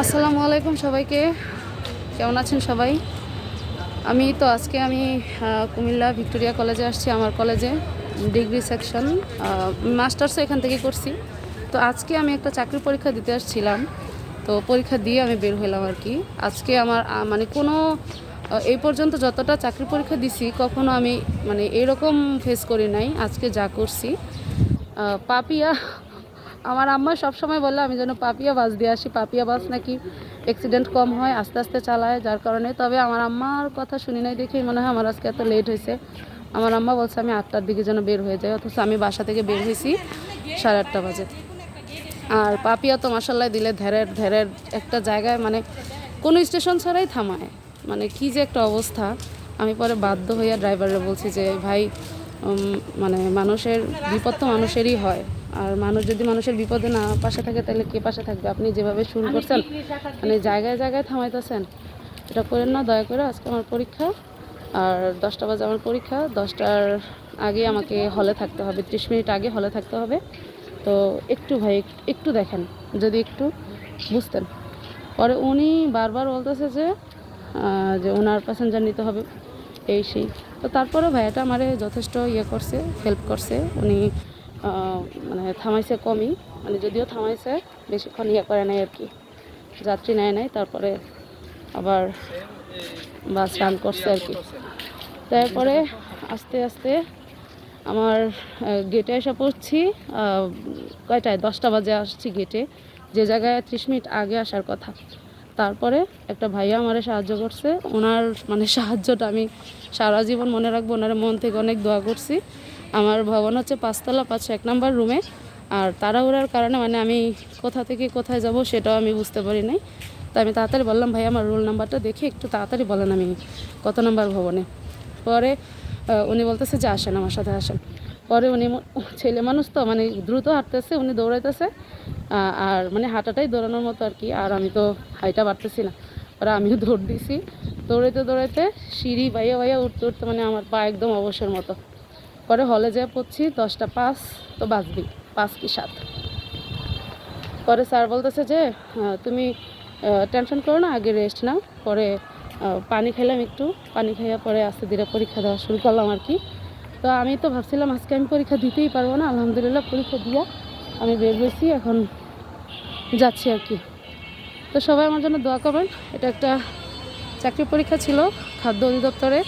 আসসালামু আলাইকুম সবাইকে। কেমন আছেন সবাই? আমি তো আজকে আমি কুমিল্লা ভিক্টোরিয়া কলেজে আসছি, আমার কলেজে ডিগ্রি সেকশন মাস্টার্সও এখান থেকে করছি। তো আজকে আমি একটা চাকরির পরীক্ষা দিতে আসছিলাম, তো পরীক্ষা দিয়ে আমি বের হলাম আর কি। আজকে আমার মানে কোনো এই পর্যন্ত যতটা চাকরি পরীক্ষা দিছি, কখনো আমি মানে এরকম ফেস করি নাই, আজকে যা করছি। পাপিয়া আমার আম্মা সবসময় বলল, আমি যেন পাপিয়া বাস দিয়ে আসি, পাপিয়া বাস নাকি অ্যাক্সিডেন্ট কম হয়, আস্তে আস্তে চালায়, যার কারণে। তবে আমার আম্মার কথা শুনি নাই দেখেই মনে হয় আমার আজকে এত লেট হয়েছে। আমার আম্মা বলছে, আমি আটটার দিকে যেন বের হয়ে যাই, অথচ আমি বাসা থেকে বের হয়েছি সাড়ে আটটা বাজে। আর পাপিয়া তো মাসাল্লাহ দিলে ধেরের ধেরের একটা জায়গায় মানে কোনো স্টেশন ছাড়াই থামায়। মানে কি যে একটা অবস্থা। আমি পরে বাধ্য হইয়া ড্রাইভারে বলছি যে, ভাই মানে মানুষের, বিপদ তো মানুষেরই হয়। আর মানুষ যদি মানুষের বিপদে না পাশে থাকে তাহলে কে পাশে থাকবে? আপনি যেভাবে শুরু করছেন মানে জায়গায় জায়গায় থামাইতেছেন। এটা করেন না দয়া করে। আজকে আমার পরীক্ষা আর দশটা বাজে আমার পরীক্ষা। দশটার আগে আমাকে হলে থাকতে হবে ত্রিশ মিনিট আগে হলে থাকতে হবে। তো একটু ভাই একটু দেখেন যদি একটু বুঝতেন। পরে উনি বারবার বলতেছে যে যে ওনার প্যাসেঞ্জার নিতে হবে এই সেই। তো তারপরে ভাইয়াটা আমারে যথেষ্ট ইয়ে করছে হেল্প করছে। উনি মানে থামাইছে কমই মানে যদিও থামাইছে, বেশিক্ষণ ইয়ে করে নাই আর কি। যাত্রী নেয় নাই, তারপরে আবার বাস রান করছে আর কি। তারপরে আস্তে আস্তে আমার গেটে এসে পড়ছি কয়টায়? দশটা বাজে আসছি গেটে যে জায়গায় ত্রিশ মিনিট আগে আসার কথা। তারপরে একটা ভাইয়া আমারে সাহায্য করছে। ওনার মানে সাহায্যটা আমি সারা জীবন মনে রাখব, ওনার মন থেকে অনেক দোয়া করছি। আমার ভবন হচ্ছে পাঁচতলা পাঁচশো এক নম্বর রুমে। আর তাড়াহুড়ার কারণে মানে আমি কোথা থেকে কোথায় যাব সেটাও আমি বুঝতে পারি নাই তো আমি তাড়াতাড়ি বললাম, ভাই, আমার রোল নাম্বারটা দেখে একটু তাড়াতাড়ি বলেন আমি কত নম্বর ভবনে। পরে উনি বলতেছে যে, আসেন, আমার সাথে আসেন। পরে উনি ছেলে মানুষ তো মানে দ্রুত হাঁটতেছে, উনি দৌড়াইতেছে। আর মানে হাঁটাটাই দৌড়ানোর মতো আর কি, আর আমি তো হাইটা বাড়তেছি না। পরে আমিও দৌড় দিছি। দৌড়াইতে দৌড়াইতে সিঁড়ি বাইয়া বাইয়া উঠতে উঠতে মানে আমার পা একদম অবসর মতো। পরে হলে যেয়ে পড়ছি, দশটা পাঁচ, তো বাজবি পাঁচ কি সাত। পরে স্যার বলতেছে যে তুমি টেনশন করো না, আগে রেস্ট নাও, পরে পানি খেলাম একটু, পানি খাইয়া পরে আস্তে ধীরে পরীক্ষা দেওয়া শুরু করলাম আর কি। তো আমি তো ভাবছিলাম আজকে আমি পরীক্ষা দিতেই পারব না, আলহামদুলিল্লাহ পরীক্ষা দিয়া আমি বের হয়েছি, এখন যাচ্ছি আর কি। তো সবাই আমার জন্য দোয়া করবেন, এটা একটা চাকরি পরীক্ষা ছিল, খাদ্য অধিদপ্তরে।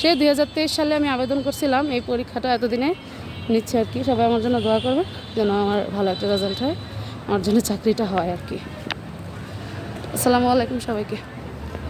সে দুই সালে আমি আবেদন করছিলাম, এই পরীক্ষাটা এতদিনে নিচ্ছে আর কি। সবাই আমার জন্য দোয়া করবে যেন আমার ভালো একটা রেজাল্ট হয়, আমার জন্য চাকরিটা হয় আর কি। আসসালামু আলাইকুম সবাইকে।